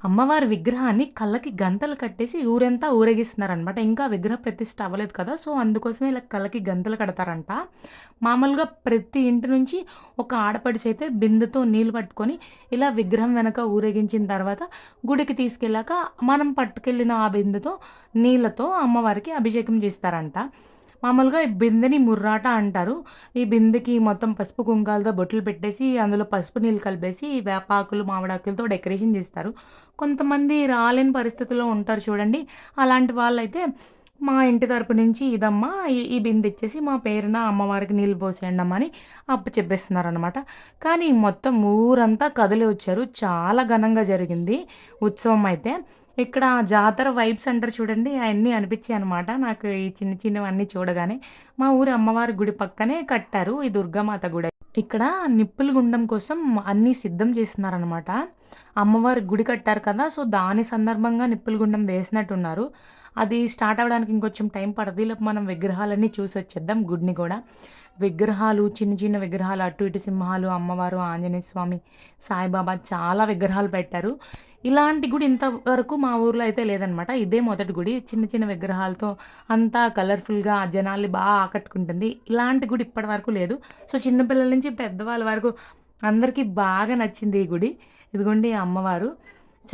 అమ్మవారి విగ్రహాన్ని కళ్ళకి గంతలు కట్టేసి ఊరంతా ఊరేగిస్తున్నారనమాట. ఇంకా విగ్రహ ప్రతిష్ట అవ్వలేదు కదా! సో, అందుకోసమే ఇలా కళ్ళకి గంతలు కడతారంట. మామూలుగా ప్రతి ఇంటి నుంచి ఒక ఆడపడుచయితే బిందెతో నీళ్ళు పట్టుకొని ఇలా విగ్రహం వెనక ఊరేగించిన తర్వాత గుడికి తీసుకెళ్ళాక మనం పట్టుకెళ్ళిన ఆ బిందెతో నీళ్ళతో అమ్మవారికి అభిషేకం చేస్తారంట. మామూలుగా ఈ బిందెని ముర్రాట అంటారు. ఈ బిందెకి మొత్తం పసుపు, కుంకాలతో బొట్లు పెట్టేసి అందులో పసుపు నీళ్ళు కలిపేసి వేపాకులు, మామిడాకులతో డెకరేషన్ చేస్తారు. కొంతమంది రాలేని పరిస్థితిలో ఉంటారు చూడండి. అలాంటి వాళ్ళైతే మా ఇంటి తరపు నుంచి ఇదమ్మా ఈ బిందె ఇచ్చేసి మా పేరున అమ్మవారికి నీళ్ళు పోసేయండమ్మా అని అనమాట కానీ మొత్తం ఊరంతా కదిలి వచ్చారు. చాలా ఘనంగా జరిగింది ఉత్సవం అయితే. ఇక్కడ జాతర వైబ్స్ అంటారు చూడండి అవన్నీ అనిపించాయి అనమాట నాకు ఈ చిన్న చిన్నవన్నీ చూడగానే. మా ఊరు అమ్మవారి గుడి పక్కనే కట్టారు. ఈ దుర్గామాత గుడి. ఇక్కడ నిప్పుల గుండం కోసం అన్నీ సిద్ధం చేస్తున్నారనమాట. అమ్మవారి గుడి కట్టారు కదా! సో, దాని సందర్భంగా నిప్పుల గుండం వేసినట్టున్నారు. అది స్టార్ట్ అవ్వడానికి ఇంకొంచెం టైం పడుతుంది ఇలా మనం విగ్రహాలన్నీ చూసొచ్చేద్దాం గుడిని కూడా. విగ్రహాలు చిన్న చిన్న విగ్రహాలు అటు ఇటు సింహాలు, అమ్మవారు, ఆంజనేయ స్వామి, సాయిబాబా చాలా విగ్రహాలు పెట్టారు. ఇలాంటి గుడి ఇంతవరకు మా ఊర్లో అయితే లేదనమాట. ఇదే మొదటి గుడి. చిన్న చిన్న విగ్రహాలతో అంతా కలర్‌ఫుల్‌గా జనాల్ని బాగా ఆకట్టుకుంటుంది. ఇలాంటి గుడి ఇప్పటి వరకు లేదు. సో, చిన్నపిల్లల నుంచి పెద్దవాళ్ళ వరకు అందరికీ బాగా నచ్చింది ఈ గుడి. ఇదిగోండి అమ్మవారు.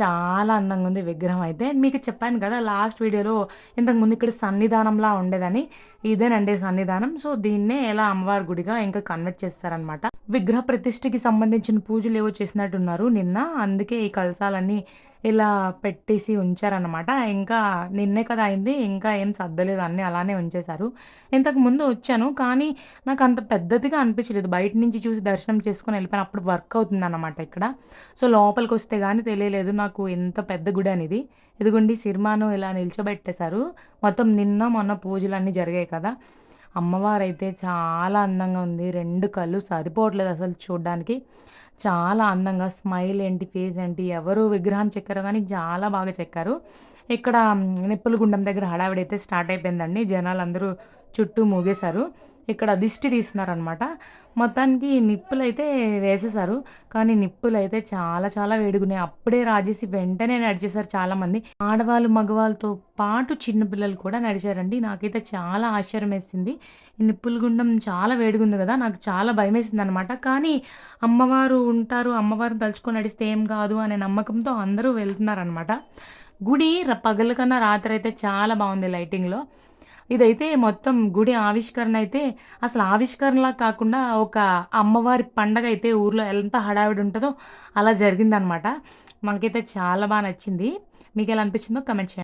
చాలా అందంగా ఉంది విగ్రహం అయితే. మీకు చెప్పాను కదా! లాస్ట్ వీడియోలో ఇంతకుముందు ఇక్కడ సన్నిధానంలా ఉండేదని. ఇదేనండి సన్నిధానం. సో, దీన్నే ఎలా అమ్మవారి గుడిగా ఇంకా కన్వర్ట్ చేస్తారనమాట విగ్రహ ప్రతిష్ఠకి సంబంధించిన పూజలు ఏవో చేసినట్టున్నారు నిన్న. అందుకే ఈ కలసాలన్నీ ఇలా పెట్టేసి ఉంచారనమాట. ఇంకా నిన్నే కదా అయింది. ఇంకా ఏం సర్దలేదు అన్నీ అలానే ఉంచేశారు. ఇంతకు ముందు వచ్చాను. కానీ నాకు అంత పెద్దదిగా అనిపించలేదు. బయట నుంచి చూసి దర్శనం చేసుకుని వెళ్ళిపోయినప్పుడు అప్పుడు వర్క్ అవుతుందన్నమాట ఇక్కడ. సో, లోపలికి వస్తే కానీ తెలియలేదు నాకు ఎంత పెద్ద గుడి అనేది. ఇదిగోండి సిరిమాను ఇలా నిల్చోబెట్టేశారు. మొత్తం నిన్న, మొన్న పూజలు అన్నీ జరిగాయి కదా! అమ్మవారైతే చాలా అందంగా ఉంది. రెండు కళ్ళు సరిపోవట్లేదు అసలు చూడడానికి చాలా అందంగా స్మైల్ ఏంటి, ఫేస్ ఏంటి, ఎవరు విగ్రహం చెక్కారో కానీ చాలా బాగా చెక్కారు. ఇక్కడ నిప్పుల గుండం దగ్గర హడావిడైతే స్టార్ట్ అయిపోయిందండి. జనాలందరూ చుట్టూ మూగేశారు. ఇక్కడ దిష్టి తీస్తున్నారనమాట. మొత్తానికి నిప్పులు అయితే వేసేశారు. కానీ నిప్పులు అయితే చాలా చాలా వేడిగున్నాయి. అప్పుడే రాజేసి వెంటనే నడిచేశారు చాలామంది. ఆడవాళ్ళు, మగవాళ్ళతో పాటు చిన్న పిల్లలు కూడా నడిచారండి. నాకైతే చాలా ఆశ్చర్యం వేసింది ఈ నిప్పుల గుండం చాలా వేడిగుంది కదా నాకు చాలా భయమేసిందనమాట. కానీ అమ్మవారు ఉంటారు. అమ్మవారిని తలుచుకొని నడిస్తే ఏం కాదు అనే నమ్మకంతో అందరూ వెళ్తున్నారనమాట. గుడి ర పగలు కన్నా రాత్రయితే చాలా బాగుంది లైటింగ్‌లో. ఇదైతే మొత్తం గుడి ఆవిష్కరణ అయితే అసలు ఆవిష్కరణలా కాకుండా ఒక అమ్మవారి పండగ అయితే ఊర్లో ఎంత హడావిడి ఉంటుందో అలా జరిగిందనమాట. మనకైతే చాలా బాగా నచ్చింది. మీకు ఎలా అనిపించిందో కమెంట్ చేయండి.